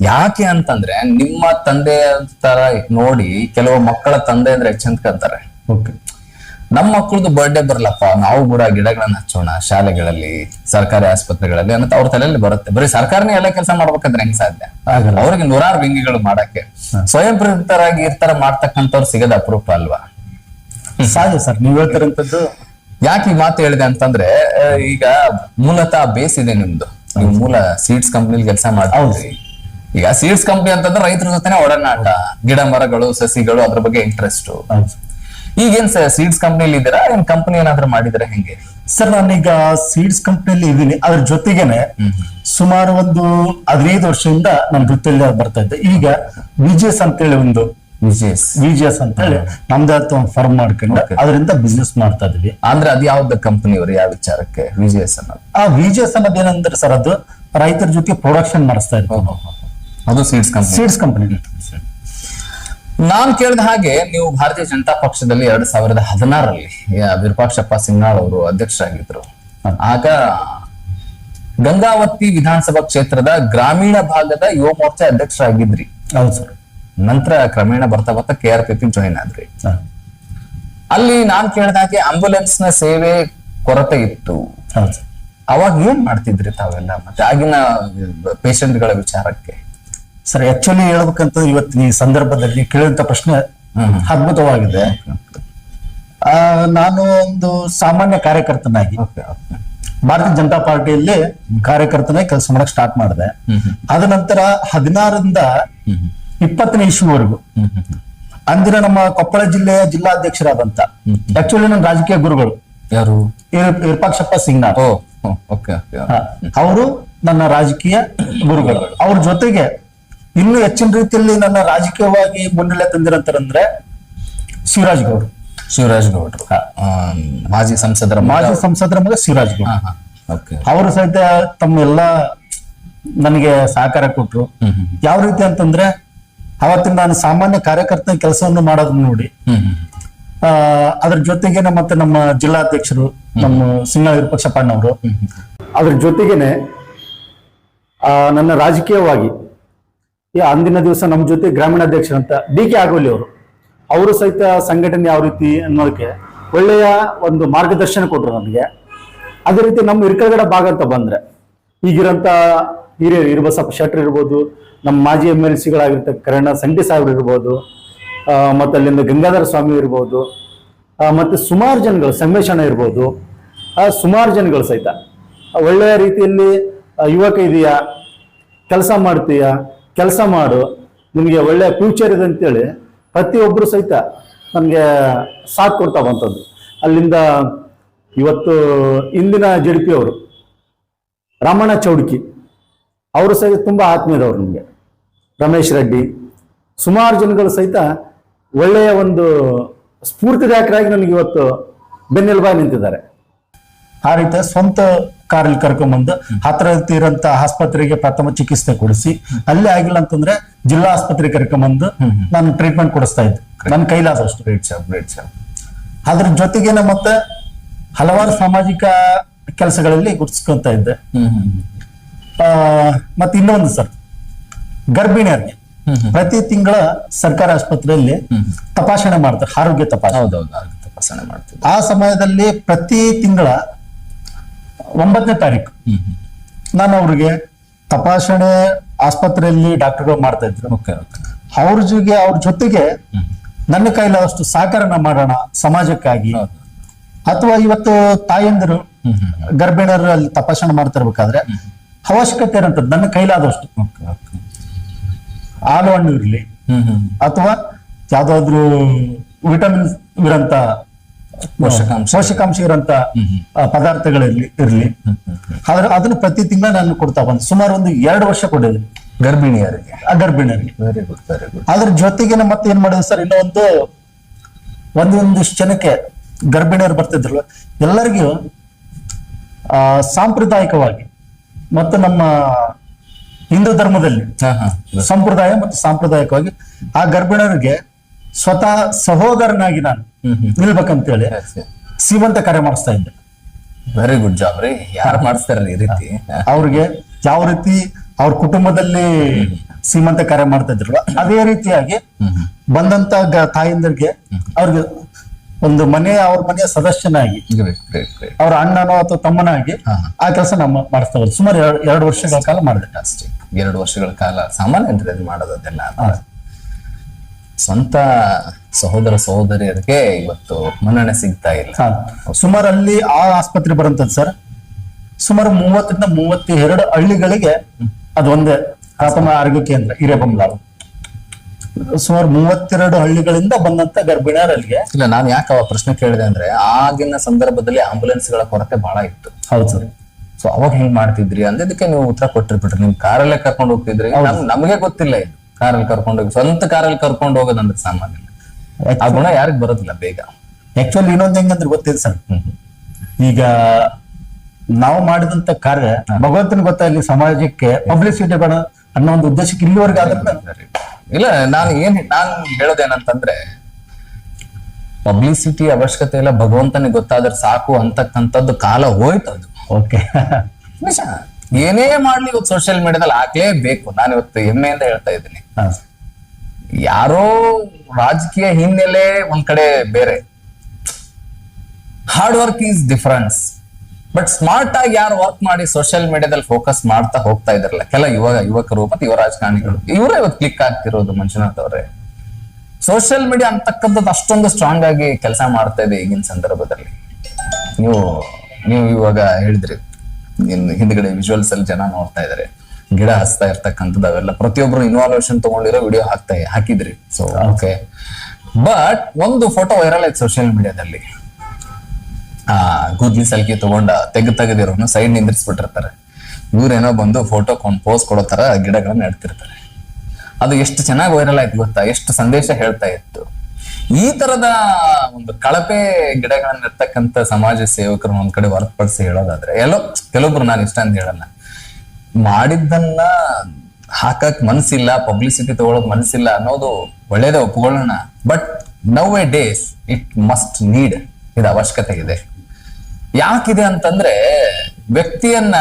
[SPEAKER 1] ಯಾಕೆ ಅಂತಂದ್ರೆ ನಿಮ್ಮ ತಂದೆ ತರ ನೋಡಿ ಕೆಲವು ಮಕ್ಕಳ ತಂದೆ ಅಂದ್ರೆ
[SPEAKER 2] okay.
[SPEAKER 1] ನಮ್ಮ ಮಕ್ಕಳದು ಬರ್ಡೇ ಬರಲಪ್ಪ. ನಾವು ಕೂಡ ಗಿಡಗಳನ್ನ ಹಚ್ಚೋಣ ಶಾಲೆಗಳಲ್ಲಿ ಸರ್ಕಾರಿ ಆಸ್ಪತ್ರೆಗಳಲ್ಲಿ ಅಂತ ಅವ್ರ ತಲೆಯಲ್ಲಿ ಬರುತ್ತೆ. ಬರೀ ಸರ್ಕಾರನೇ ಎಲ್ಲ ಕೆಲಸ ಮಾಡ್ಬೇಕಂದ್ರೆ ಹೆಂಗ್ ಸಾಧ್ಯ. ಅವ್ರಿಗೆ ನೂರಾರು ವ್ಯಂಗ್ಯಗಳು ಮಾಡಕ್ಕೆ. ಸ್ವಯಂ ಪ್ರೇರಿತರಾಗಿ ಇರ್ತಾರ ಮಾಡ್ತಕ್ಕಂಥವ್ರು ಸಿಗದ ಅಪರೂಪ ಅಲ್ವಾ?
[SPEAKER 2] ಸಹಜ ಸರ್ ನೀವ್ ಹೇಳ್ತಿರಂತದ್ದು
[SPEAKER 1] ಯಾಕೆ ಈ ಮಾತು ಹೇಳಿದೆ ಅಂತಂದ್ರೆ ಈಗ ಮೂಲತಃ ಬೇಸ್ ಇದೆ ನಿಮ್ದು. ನೀವು ಮೂಲ ಸೀಡ್ಸ್ ಕಂಪ್ನಿಲಿ ಕೆಲಸ ಮಾಡ್ತೀವಿ ಈಗ ಸೀಡ್ಸ್ ಕಂಪ್ನಿ ಅಂತಂದ್ರೆ ರೈತರ ಜೊತೆನೆ ಒಡನಾಟ. ಗಿಡ ಮರಗಳು ಸಸಿಗಳು ಅದ್ರ ಬಗ್ಗೆ ಇಂಟ್ರೆಸ್ಟ್
[SPEAKER 2] ಹೌದು
[SPEAKER 1] ಸರ್ ಸೀಡ್ಸ್ ಕಂಪ್ನಿಲಿ ಇದ್ದೀರಾ? ಏನ್ ಕಂಪನಿ ಏನಾದ್ರು ಮಾಡಿದ್ರೆ ಹೆಂಗೆ?
[SPEAKER 2] ಸರ್ ನಾನೀಗ ಸೀಡ್ಸ್ ಕಂಪ್ನಿಯಲ್ಲಿ ಇದ್ದೀನಿ. ಅದ್ರ ಜೊತೆಗೇನೆ ಸುಮಾರು ಒಂದು ಹದಿನೈದು ವರ್ಷದಿಂದ ನಾನು ವೃತ್ತಿಯಲ್ಲಿ ಬರ್ತಾ ಇದ್ದೆ. ಈಗ ವಿಜಿಎಸ್ ಅಂತೇಳಿ ಒಂದು
[SPEAKER 1] ವಿಜಯಸ್.
[SPEAKER 2] ವಿಜಯಸ್ ಅಂತ ಹೇಳಿ ನಮ್ದೇ ಆದ ಒಂದು ಫರ್ಮ್ ಮಾಡ್ಕೊಂಡು ಅದರಿಂದ ಬಿಸ್ನೆಸ್ ಮಾಡ್ತಾ ಇದೀವಿ
[SPEAKER 1] ಅಂದ್ರೆ ಅದ್ ಯಾವ್ದು ಕಂಪನಿ ಅವ್ರು ಯಾವ ವಿಚಾರಕ್ಕೆ ವಿಜಯಸ್ ಅನ್ನೋದು?
[SPEAKER 2] ಆ ವಿಜಯಸ್ ಅನ್ನೋದು ಏನಂದ್ರೆ ಸರ್ ಅದು ರೈತರ ಜೊತೆ ಪ್ರೊಡಕ್ಷನ್ ಮಾಡಿಸ್ತಾ ಇರ್ತೀವಿ. ನಾವು
[SPEAKER 1] ಅದು ಸೀಡ್ಸ್ ಕಂಪನಿ
[SPEAKER 2] ಸೀಡ್ಸ್ ಕಂಪನಿ
[SPEAKER 1] ನಾನ್ ಕೇಳಿದ ಹಾಗೆ ನೀವು ಭಾರತೀಯ ಜನತಾ ಪಕ್ಷದಲ್ಲಿ ಎರಡ್ ಸಾವಿರದ ಹದಿನಾರರಲ್ಲಿ ವಿರೂಪಾಕ್ಷಪ್ಪ ಸಿಂಗಾಳ್ ಅವರು ಅಧ್ಯಕ್ಷರಾಗಿದ್ರು. ಆಗ ಗಂಗಾವತಿ ವಿಧಾನಸಭಾ ಕ್ಷೇತ್ರದ ಗ್ರಾಮೀಣ ಭಾಗದ ಯುವ ಮೋರ್ಚಾ ಅಧ್ಯಕ್ಷರಾಗಿದ್ರಿ.
[SPEAKER 2] ಹೌದು ಸರ್.
[SPEAKER 1] ನಂತರ ಕ್ರಮೇಣ ಬರ್ತಾ ಬರ್ತಾ K R P P join ಆದ್ರಿ. ಅಲ್ಲಿ ನಾನ್ ಕೇಳಿದ ಹಾಗೆ ಆಂಬುಲೆನ್ಸ್ನ ಸೇವೆ ಕೊರತೆ ಇತ್ತು. ಅವಾಗ ಏನ್ ಮಾಡ್ತಿದ್ರಿ ತಾವೆಲ್ಲ ಮತ್ತೆ ಆಗಿನ ಪೇಷಂಟ್ಗಳ ವಿಚಾರಕ್ಕೆ?
[SPEAKER 2] ಸರ್ ಆಕ್ಚುಲಿ ಹೇಳ್ಬೇಕಂತ ಇವತ್ತು ಈ ಸಂದರ್ಭದಲ್ಲಿ ಕೇಳಿದಂತ ಪ್ರಶ್ನೆ ಅದ್ಭುತವಾಗಿದೆ. ಆ, ನಾನು ಒಂದು ಸಾಮಾನ್ಯ ಕಾರ್ಯಕರ್ತನಾಗಿ ಭಾರತೀಯ ಜನತಾ ಪಾರ್ಟಿಯಲ್ಲಿ ಕಾರ್ಯಕರ್ತನಾಗಿ ಕೆಲಸ ಮಾಡಕ್ ಸ್ಟಾರ್ಟ್ ಮಾಡಿದೆ. ಅದ ನಂತರ ಹದಿನಾರರಿಂದ ಇಪ್ಪತ್ತನೇ ಇಸ್ವಿವರೆಗೂ ಅಂದಿನ ನಮ್ಮ ಕೊಪ್ಪಳ ಜಿಲ್ಲೆಯ ಜಿಲ್ಲಾಧ್ಯಕ್ಷರಾದಂತ ಆಕ್ಚುಲಿ ನನ್ನ ರಾಜಕೀಯ ಗುರುಗಳು.
[SPEAKER 1] ಯಾರು?
[SPEAKER 2] ವಿರ್- ವಿರೂಪಾಕ್ಷಪ್ಪ
[SPEAKER 1] ಓಕೆ
[SPEAKER 2] ಅವರು ನನ್ನ ರಾಜಕೀಯ ಗುರುಗಳು. ಅವ್ರ ಜೊತೆಗೆ ಇನ್ನು ಹೆಚ್ಚಿನ ರೀತಿಯಲ್ಲಿ ನನ್ನ ರಾಜಕೀಯವಾಗಿ ಮುನ್ನೆಲೆ ತಂದಿರಂತಾರಂದ್ರೆ ಶಿವರಾಜ್ ಗೌಡ್ರು.
[SPEAKER 1] ಶಿವರಾಜ್ ಗೌಡ್ರು. ಮಾಜಿ ಸಂಸದರ
[SPEAKER 2] ಮಾಜಿ ಸಂಸದರ ಮಗ ಶಿವರಾಜ್
[SPEAKER 1] ಗೌಡ್
[SPEAKER 2] ಅವರು ಸಹಿತ ತಮ್ಮೆಲ್ಲ ನನಗೆ ಸಹಕಾರ ಕೊಟ್ರು. ಯಾವ ರೀತಿ ಅಂತಂದ್ರೆ ಅವತ್ತಿನ ನಾನು ಸಾಮಾನ್ಯ ಕಾರ್ಯಕರ್ತನ ಕೆಲಸವನ್ನು ಮಾಡೋದನ್ನ ನೋಡಿ. ಆ, ಅದ್ರ ಜೊತೆಗೇನೆ ಮತ್ತೆ ನಮ್ಮ ಜಿಲ್ಲಾಧ್ಯಕ್ಷರು ನಮ್ಮ ಸಿಂಗ ವಿರೂಪಾಕ್ಷಪ್ಪಣ್ಣವರು ಅದ್ರ ಜೊತೆಗೇನೆ ಆ, ನನ್ನ ರಾಜಕೀಯವಾಗಿ ಈ ಅಂದಿನ ದಿವಸ ನಮ್ಮ ಜೊತೆ ಗ್ರಾಮೀಣಾಧ್ಯಕ್ಷರಂತ ಡಿ ಕೆ ಆಗೋಲಿ ಅವರು. ಅವರು ಸಹಿತ ಸಂಘಟನೆ ಯಾವ ರೀತಿ ಅನ್ನೋದಕ್ಕೆ ಒಳ್ಳೆಯ ಒಂದು ಮಾರ್ಗದರ್ಶನ ಕೊಟ್ಟರು ನಮಗೆ. ಅದೇ ರೀತಿ ನಮ್ಮ ಇರ್ಕಗಡ ಭಾಗ ಅಂತ ಬಂದ್ರೆ ಈಗಿರೋಂಥ ಹಿರಿಯರು ಇರುಬಸಪ್ಪ ಶೆಟ್ರ್ ಇರ್ಬೋದು ನಮ್ಮ ಮಾಜಿ ಎಂ ಎಲ್ ಸಿಗಳಾಗಿರ್ತ ಕರಣ ಸಂಡಿ ಸಾಹೇಬ್ರು ಇರ್ಬೋದು ಮತ್ತು ಅಲ್ಲಿಂದ ಗಂಗಾಧರ ಸ್ವಾಮಿ ಇರ್ಬೋದು ಮತ್ತು ಸುಮಾರು ಜನಗಳು ಸಂವೇಷಣ ಇರ್ಬೋದು ಸುಮಾರು ಜನಗಳು ಸಹಿತ. ಒಳ್ಳೆಯ ರೀತಿಯಲ್ಲಿ ಯುವಕ ಇದೆಯಾ, ಕೆಲಸ ಮಾಡ್ತೀಯಾ ಕೆಲಸ ಮಾಡು, ನಿಮಗೆ ಒಳ್ಳೆಯ ಫ್ಯೂಚರ್ ಇದೆ ಅಂತೇಳಿ ಪ್ರತಿಯೊಬ್ಬರು ಸಹಿತ ನನಗೆ ಸಾಥ್ ಕೊಡ್ತಾ ಬಂತದ್ದು ಅಲ್ಲಿಂದ ಇವತ್ತು ಇಂದಿನ ಜೆ ಡಿ ಪಿ ಅವರು, ರಮಣ ಚೌಡ್ಕಿ, ಅವರು ಸಹಿತ ತುಂಬ ಆತ್ಮೀಯರವರು ನಮಗೆ. ರಮೇಶ್ ರೆಡ್ಡಿ, ಸುಮಾರು ಜನಗಳು ಸಹಿತ ಒಳ್ಳೆಯ ಒಂದು ಸ್ಫೂರ್ತಿದಾಯಕರಾಗಿ ನನಗೆ ಇವತ್ತು ಬೆನ್ನೆಲುಬಾಗಿ ನಿಂತಿದ್ದಾರೆ. ಆ ರೀತಿಯ ಸ್ವಂತ ಕಾರಲ್ಲಿ ಕರ್ಕೊಂಡ್ಬಂದು ಹತ್ರ ಆಸ್ಪತ್ರೆಗೆ ಪ್ರಥಮ ಚಿಕಿತ್ಸೆ ಕೊಡಿಸಿ ಅಲ್ಲೇ ಆಗಿಲ್ಲ ಅಂತಂದ್ರೆ ಜಿಲ್ಲಾ ಆಸ್ಪತ್ರೆಗೆ ಕರ್ಕೊಂಡ್ಬಂದು ನಾನು ಟ್ರೀಟ್ಮೆಂಟ್ ಕೊಡಿಸ್ತಾ ಇದ್ದೆ. ನನ್ನ ಕೈಲಾದಷ್ಟು.
[SPEAKER 1] ಗ್ರೇಟ್ ಸರ್ ಗ್ರೇಟ್ ಸರ್
[SPEAKER 2] ಅದ್ರ ಜೊತೆಗೇನೆ ಮತ್ತೆ ಹಲವಾರು ಸಾಮಾಜಿಕ ಕೆಲಸಗಳಲ್ಲಿ ಗುರ್ಸ್ಕೊಂತ ಇದ್ದೆ. ಆ, ಮತ್ತೆ ಇನ್ನೊಂದು ಸರ್ ಗರ್ಭಿಣಿಯರಿಗೆ ಪ್ರತಿ ತಿಂಗಳ ಸರ್ಕಾರಿ ಆಸ್ಪತ್ರೆಯಲ್ಲಿ ತಪಾಸಣೆ ಮಾಡ್ತಾರೆ ಆರೋಗ್ಯ ತಪಾಸಣೆ.
[SPEAKER 1] ತಪಾಸಣೆ
[SPEAKER 2] ಆ ಸಮಯದಲ್ಲಿ ಪ್ರತಿ ತಿಂಗಳ ಒಂಬತ್ತನೇ ತಾರೀಕು ನಾನು ಅವ್ರಿಗೆ ತಪಾಸಣೆ ಆಸ್ಪತ್ರೆಯಲ್ಲಿ ಡಾಕ್ಟರ್ಗಳು ಮಾಡ್ತಾ ಇದ್ರು. ಅವ್ರ ಜೊತೆಗೆ ಅವ್ರ ಜೊತೆಗೆ ನನ್ನ ಕೈಲಾದಷ್ಟು ಸಹಕಾರನ ಮಾಡೋಣ ಸಮಾಜಕ್ಕಾಗಿ. ಅಥವಾ ಇವತ್ತು ತಾಯಂದಿರು ಗರ್ಭಿಣಿಯರು ಅಲ್ಲಿ ತಪಾಸಣೆ ಮಾಡ್ತಿರ್ಬೇಕಾದ್ರೆ ಅವಶ್ಯಕತೆ ಇರೋಂಥದ್ದು ನನ್ನ ಕೈಲಾದಷ್ಟು. ಹಾಲು ಹಣ್ಣು ಇರಲಿ ಅಥವಾ ಯಾವ್ದಾದ್ರು ವಿಟಮಿನ್ ಇರೋಂಥ
[SPEAKER 1] ಪೋಷಕಾಂಶ.
[SPEAKER 2] ಪೋಷಕಾಂಶ ಇರುವಂತ ಪದಾರ್ಥಗಳಿರ್ಲಿ ಇರ್ಲಿ. ಆದ್ರೆ ಅದನ್ನ ಪ್ರತಿ ತಿಂಗಳ ನಾನು ಕೊಡ್ತಾ ಬಂದೆ. ಸುಮಾರು ಒಂದು ಎರಡು ವರ್ಷ ಕೊಟ್ಟಿದ್ದೀನಿ.
[SPEAKER 1] ಗರ್ಭಿಣಿಯರಿಗೆ.
[SPEAKER 2] ಆ ಗರ್ಭಿಣಿಯರಿಗೆ.
[SPEAKER 1] ವೆರಿ ಗುಡ್ ವೆರಿ ಗುಡ್
[SPEAKER 2] ಅದ್ರ ಜೊತೆಗೆ ಮತ್ತೆ ಏನ್ ಮಾಡಿದ್ವಿ ಸರ್ ಇನ್ನೊಂದು ಒಂದೊಂದಿಷ್ಟು ಜನಕ್ಕೆ ಗರ್ಭಿಣಿಯರು ಬರ್ತಿದ್ರಲ್ಲ ಎಲ್ಲರಿಗೂ ಆ, ಸಾಂಪ್ರದಾಯಿಕವಾಗಿ ಮತ್ತು ನಮ್ಮ ಹಿಂದೂ ಧರ್ಮದಲ್ಲಿ ಸಂಪ್ರದಾಯ ಮತ್ತು ಸಾಂಪ್ರದಾಯಿಕವಾಗಿ ಆ ಗರ್ಭಿಣಿಯರಿಗೆ ಸ್ವತಃ ಸಹೋದರನಾಗಿ ನಾನು ನಿಲ್ಬೇಕಂತೇಳಿ ಸೀಮಂತ ಕಾರ್ಯ ಮಾಡಿಸ್ತಾ ಇದ್ದೆ.
[SPEAKER 1] ವೆರಿ ಗುಡ್ ಜಾಬ್ ರೀ. ಯಾರು ಮಾಡಿಸ್ತಾರ ಈ ರೀತಿ?
[SPEAKER 2] ಅವ್ರಿಗೆ ಯಾವ ರೀತಿ ಅವ್ರ ಕುಟುಂಬದಲ್ಲಿ ಸೀಮಂತ ಕಾರ್ಯ ಮಾಡ್ತಾ ಇದ್ರು ಅದೇ ರೀತಿಯಾಗಿ ಬಂದಂತ ತಾಯಿಂದರಿಗೆ ಅವ್ರಿಗೆ ಒಂದು ಮನೆಯ ಅವ್ರ ಮನೆಯ ಸದಸ್ಯನಾಗಿ ಅವ್ರ ಅಣ್ಣನೋ ಅಥವಾ ತಮ್ಮನಾಗಿ ಆ ಕೆಲಸ ನಮ್ಮ ಮಾಡಿಸ್ತಾ ಸುಮಾರು ಎರಡು- ವರ್ಷಗಳ ಕಾಲ ಮಾಡಿದೆ.
[SPEAKER 1] ಅಷ್ಟೇ ಎರಡು ವರ್ಷಗಳ ಕಾಲ ಸಾಮಾನ್ಯ ಅಂದ್ರೆ ಅದು ಮಾಡೋದು ಅದೆಲ್ಲ ಸ್ವಂತ ಸಹೋದರ ಸಹೋದರಿಯರಿಗೆ ಇವತ್ತು ಮನ್ನಣೆ ಸಿಗ್ತಾ ಇಲ್ಲ.
[SPEAKER 2] ಸುಮಾರು ಅಲ್ಲಿ ಆ ಆಸ್ಪತ್ರೆ ಬರುವಂತದ್ದು ಸರ್? ಸುಮಾರು ಮೂವತ್ತರಿಂದ ಮೂವತ್ತೆರಡು ಹಳ್ಳಿಗಳಿಗೆ ಅದೊಂದೇ ಪ್ರಾಥಮ ಪ್ರಾಥಮಿಕ ಆರೋಗ್ಯ ಕೇಂದ್ರ ಹಿರೇಬಂಗ್ಲಾಳು ಸುಮಾರು ಮೂವತ್ತೆರಡು ಹಳ್ಳಿಗಳಿಂದ ಬಂದಂತ ಗರ್ಭಿಣಿಯರಲ್ಲಿಗೆ
[SPEAKER 1] ಇಲ್ಲ ನಾನು ಯಾಕೆ ಅವ ಪ್ರಶ್ನೆ ಕೇಳಿದೆ ಅಂದ್ರೆ ಆಗಿನ ಸಂದರ್ಭದಲ್ಲಿ ಆಂಬುಲೆನ್ಸ್ಗಳ ಕೊರತೆ ಬಹಳ ಇತ್ತು.
[SPEAKER 2] ಹೌದು ಸರ್.
[SPEAKER 1] ಸೊ ಅವಾಗ ಹೆಂಗ್ ಮಾಡ್ತಿದ್ರಿ? ಅಂದಿದ್ದಕ್ಕೆ ನೀವು ಉತ್ತರ ಕೊಟ್ಟಿರ್ಬಿಟ್ರಿ. ನಿಮ್ ಕಾರಲ್ಲೇ ಕರ್ಕೊಂಡು ಹೋಗ್ತಿದ್ರಿ. ನಮ್ಗೆ ನಮಗೆ ಗೊತ್ತಿಲ್ಲ ಇದು. ಕಾರಲ್ಲಿ ಕರ್ಕೊಂಡು ಹೋಗಿ ಸ್ವಂತ ಕಾರಲ್ಲಿ ಕರ್ಕೊಂಡು ಹೋಗೋದಂದ್ರೆ ಸಾಮಾನ್ಯ. ಆ ಗುಣ ಯಾರಿಗ್ ಬರೋದಿಲ್ಲ ಬೇಗ.
[SPEAKER 2] ಆಕ್ಚುಲಿ ಇನ್ನೊಂದ್ ಹೆಂಗಂದ್ರೆ ಗೊತ್ತಿದೆ ಸರ್. ಈಗ ನಾವು ಮಾಡಿದಂತ ಕಾರ್ಯ ಭಗವಂತನ ಗೊತ್ತಾಗಲಿ ಸಮಾಜಕ್ಕೆ ಪಬ್ಲಿಸಿಟಿ ಬೇಡ ಅನ್ನೋ ಒಂದು ಉದ್ದೇಶಕ್ಕೆ ಇಲ್ಲಿವರೆಗೆ
[SPEAKER 1] ಇಲ್ಲ ನಾನು ಏನ್ ನಾನು ಹೇಳೋದೇನಂತಂದ್ರೆ ಪಬ್ಲಿಸಿಟಿ ಅವಶ್ಯಕತೆ ಇಲ್ಲ ಭಗವಂತನಿಗೆ ಗೊತ್ತಾದ್ರೆ ಸಾಕು ಅಂತಕ್ಕಂಥದ್ದು ಕಾಲ ಹೋಯ್ತು ಅದು
[SPEAKER 2] ಓಕೆ
[SPEAKER 1] ನಿಜ ಏನೇ ಮಾಡ್ಲಿ ಇವತ್ತು ಸೋಷಿಯಲ್ ಮೀಡಿಯಾದಲ್ಲಿ ಹಾಕ್ಲೇಬೇಕು. ನಾನು ಇವತ್ತು ಹೆಮ್ಮೆಯಿಂದ ಹೇಳ್ತಾ ಇದ್ದೀನಿ. ಯಾರೋ ರಾಜಕೀಯ ಹಿನ್ನೆಲೆ ಒಂದ್ ಕಡೆ ಬೇರೆ. Hard work is difference but smart ಆಗಿ ಯಾರು ವರ್ಕ್ ಮಾಡಿ ಸೋಷಿಯಲ್ ಮೀಡಿಯಾದಲ್ಲಿ ಫೋಕಸ್ ಮಾಡ್ತಾ ಹೋಗ್ತಾ ಇದ್ರಲ್ಲ ಕೆಲ ಯುವ ಯುವಕರು ಮತ್ತೆ ಯುವ ರಾಜಕಾರಣಿಗಳು. ಇವರೇ ಇವತ್ತು ಕ್ಲಿಕ್ ಆಗ್ತಿರೋದು ಮಂಜುನಾಥ್ ಅವರೇ. ಸೋಷಿಯಲ್ ಮೀಡಿಯಾ ಅಂತಕ್ಕಂಥದ್ದು ಅಷ್ಟೊಂದು ಸ್ಟ್ರಾಂಗ್ ಆಗಿ ಕೆಲಸ ಮಾಡ್ತಾ ಇದೆ ಈಗಿನ ಸಂದರ್ಭದಲ್ಲಿ. ನೀವು ನೀವು ಇವಾಗ ಹೇಳಿದ್ರಿ. ಹಿಂದ್ಗಡೆ ವಿಜುವಲ್ಸ್ ಅಲ್ಲಿ ಜನ ನೋಡ್ತಾ ಇದಾರೆ. ಗಿಡ ಹಚ್ತಾ ಇರ್ತಕ್ಕಂಥದ್ದು ಅವೆಲ್ಲ ಪ್ರತಿಯೊಬ್ರು ಇನ್ವಾಲ್ವೇಷನ್ ತಗೊಂಡಿರೋ ವಿಡಿಯೋ ಹಾಕ್ತಾ ಹಾಕಿದ್ರಿ. ಸೊ ಓಕೆ ಬಟ್ ಒಂದು ಫೋಟೋ ವೈರಲ್ ಆಯ್ತು ಸೋಷಿಯಲ್ ಮೀಡಿಯಾದಲ್ಲಿ ಆ ಗೂದ್ಲಿ ಸಲ್ಕಿ ತಗೊಂಡ ತೆಗ್ ತೆಗೆದಿರೋನು ಸೈಡ್ ನಿಂದ್ರಿಸ್ಬಿಟ್ಟಿರ್ತಾರೆ. ಇವ್ರೇನೋ ಬಂದು ಫೋಟೋ ಕೊಂಡು ಪೋಸ್ ಕೊಡೋ ತರ ಗಿಡಗಳನ್ನ ನೆಡ್ತಿರ್ತಾರೆ. ಅದು ಎಷ್ಟು ಚೆನ್ನಾಗಿ ವೈರಲ್ ಆಯ್ತು ಗೊತ್ತಾ? ಎಷ್ಟು ಸಂದೇಶ ಹೇಳ್ತಾ ಇತ್ತು. ಈ ತರದ ಒಂದು ಕಳಪೆ ಗಿಡಗಳನ್ನ ಇರ್ತಕ್ಕಂಥ ಸಮಾಜ ಸೇವಕರು ಒಂದ್ ಕಡೆ ಹೊರತುಪಡಿಸಿ ಹೇಳೋದಾದ್ರೆ, ಎಲ್ಲೋ ಕೆಲವೊಬ್ರು ನಾನು ಇಷ್ಟ ಅಂತ ಹೇಳಲ್ಲ. ಮಾಡಿದ್ದನ್ನ ಹಾಕಕ್ ಮನ್ಸಿಲ್ಲ ಪಬ್ಲಿಸಿಟಿ ತಗೊಳಕ್ ಮನ್ಸಿಲ್ಲ ಅನ್ನೋದು ಒಳ್ಳೇದೇ ಒಪ್ಕೊಳ್ಳೋಣ. But nowadays it must need ಇದು ಅವಶ್ಯಕತೆ ಇದೆ. ಯಾಕಿದೆ ಅಂತಂದ್ರೆ ವ್ಯಕ್ತಿಯನ್ನ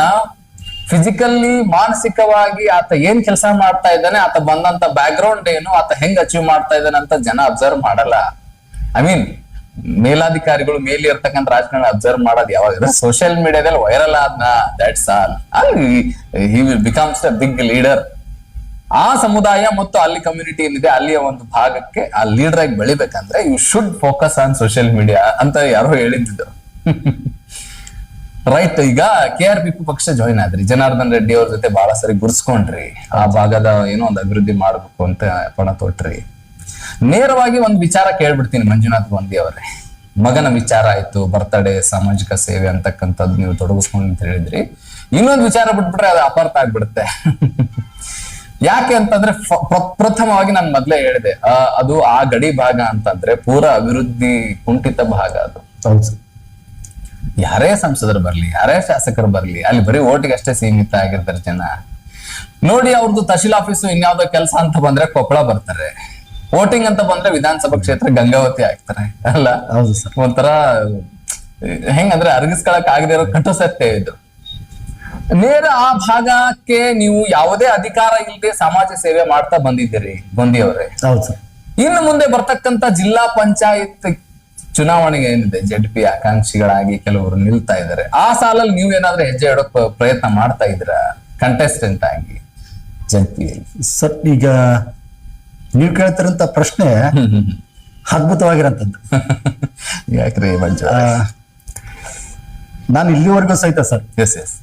[SPEAKER 1] ಫಿಸಿಕಲಿ ಮಾನಸಿಕವಾಗಿ ಆತ ಏನ್ ಕೆಲಸ ಮಾಡ್ತಾ ಇದ್ದಾನೆ, ಆತ ಬಂದಂತ ಬ್ಯಾಕ್ ಗ್ರೌಂಡ್ ಏನು, ಆತ ಹೆಂಗ್ ಅಚೀವ್ ಮಾಡ್ತಾ ಇದ್ದಾನೆ ಅಂತ ಜನ ಅಬ್ಸರ್ವ್ ಮಾಡಲ್ಲ. ಐ ಮೀನ್ ಮೇಲಾಧಿಕಾರಿಗಳು ಮೇಲೆ ಇರ್ತಕ್ಕಂತ ರಾಜಕಾರಣ ಅಬ್ಸರ್ವ್ ಮಾಡೋದು ಯಾವಾಗ? ಸೋಷಿಯಲ್ ಮೀಡಿಯಾದಲ್ಲಿ viral ಆದ್ನ that's all he will becomes a big leader ಆ ಸಮುದಾಯ ಮತ್ತು ಅಲ್ಲಿ ಕಮ್ಯುನಿಟಿ ಏನಿದೆ ಅಲ್ಲಿಯ ಒಂದು ಭಾಗಕ್ಕೆ ಆ ಲೀಡರ್ ಆಗಿ ಬೆಳಿಬೇಕಂದ್ರೆ you should focus on social media ಅಂತ ಯಾರೋ ಹೇಳಿದ್ದು ರೈಟ್ ಈಗ ಕೆ ಆರ್ ಪಿ ಪಕ್ಷ ಜಾಯಿನ್ ಆದ್ರಿ. ಜನಾರ್ದನ್ ರೆಡ್ಡಿ ಅವ್ರ ಜೊತೆ ಬಹಳ ಸರಿ ಗುರ್ಸ್ಕೊಂಡ್ರಿ. ಆ ಭಾಗದ ಏನೋ ಒಂದು ಅಭಿವೃದ್ಧಿ ಮಾಡ್ಬೇಕು ಅಂತ ಪಣ ತೊಟ್ರಿ. ನೇರವಾಗಿ ಒಂದು ವಿಚಾರ ಕೇಳ್ಬಿಡ್ತೀನಿ ಮಂಜುನಾಥ್ ಗಾಂಧಿ ಅವರೇ. ಮಗನ ವಿಚಾರ ಆಯ್ತು, ಬರ್ತಡೇ, ಸಾಮಾಜಿಕ ಸೇವೆ ಅಂತಕ್ಕಂಥದ್ದು ನೀವು ತೊಡಗಿಸ್ಕೊಂಡು ಅಂತ ಹೇಳಿದ್ರಿ. ಇನ್ನೊಂದು ವಿಚಾರ ಬಿಟ್ಬಿಟ್ರೆ ಅದು ಅಪಾರ್ಥ ಆಗ್ಬಿಡುತ್ತೆ. ಯಾಕೆ ಅಂತಂದ್ರೆ ಪ್ರಥಮವಾಗಿ ನಾನು ಮೊದ್ಲೇ ಹೇಳಿದೆ ಅದು ಆ ಗಡಿ ಭಾಗ ಅಂತಂದ್ರೆ ಪೂರಾ ಅಭಿವೃದ್ಧಿ ಕುಂಠಿತ ಭಾಗ ಅದು. ಯಾರೇ ಸಂಸದರು ಬರ್ಲಿ ಯಾರೇ ಶಾಸಕರು ಬರ್ಲಿ ಅಲ್ಲಿ ಬರೀ ಓಟಿಗೆ ಅಷ್ಟೇ ಸೀಮಿತ ಆಗಿರ್ತಾರೆ ಜನ. ನೋಡಿ ಅವ್ರದ್ದು ತಹಶೀಲ್ ಆಫೀಸು ಇನ್ಯಾವ್ದೋ ಕೆಲಸ ಅಂತ ಬಂದ್ರೆ ಕೊಪ್ಪಳ ಬರ್ತಾರೆ. ವೋಟಿಂಗ್ ಅಂತ ಬಂದ್ರೆ ವಿಧಾನಸಭಾ ಕ್ಷೇತ್ರ ಗಂಗಾವತಿ ಆಗ್ತಾರೆ ಅಲ್ಲ?
[SPEAKER 2] ಹೌದು ಸರ್.
[SPEAKER 1] ಒಂಥರ ಹೆಂಗಂದ್ರೆ ಅರಗಿಸ್ಕೊಳಕ್ ಆಗದೆ ಇರೋ ಕಟು ಸತ್ಯ ಇದು. ನೇರ ಆ ಭಾಗಕ್ಕೆ ನೀವು ಯಾವುದೇ ಅಧಿಕಾರ ಇಲ್ಲದೆ ಸಮಾಜ ಸೇವೆ ಮಾಡ್ತಾ ಬಂದಿದ್ದೀರಿ ಗೊಂದಿ ಅವರೇ
[SPEAKER 2] ಹೌದು ಸರ್.
[SPEAKER 1] ಇನ್ನು ಮುಂದೆ ಬರ್ತಕ್ಕಂತ ಜಿಲ್ಲಾ ಪಂಚಾಯತ್ ಚುನಾವಣೆಗೆ ಏನಿದೆ? ಜೆಡ್ ಪಿ ಆಕಾಂಕ್ಷಿಗಳಾಗಿ ಕೆಲವರು ನಿಲ್ತಾ ಇದ್ದಾರೆ. ಆ ಸಾಲಲ್ಲಿ ನೀವು ಏನಾದ್ರೂ ಹೆಜ್ಜೆ ಇಡೋಕ್ ಪ್ರಯತ್ನ ಮಾಡ್ತಾ ಇದ್ರ ಕಂಟೆಸ್ಟೆಂಟ್ ಆಗಿ ಜೆಡ್ ಪಿ
[SPEAKER 2] ಸರ್ ಈಗ ನೀವು ಕೇಳ್ತಿರಂತ ಪ್ರಶ್ನೆ ಅದ್ಭುತವಾಗಿರಂತದ್ದು
[SPEAKER 1] ಯಾಕ್ರಿ ಮಂಜು?
[SPEAKER 2] ನಾನು ಇಲ್ಲಿವರೆಗೂ ಸಹಿತ ಸರ್
[SPEAKER 1] ಎಸ್ ಎಸ್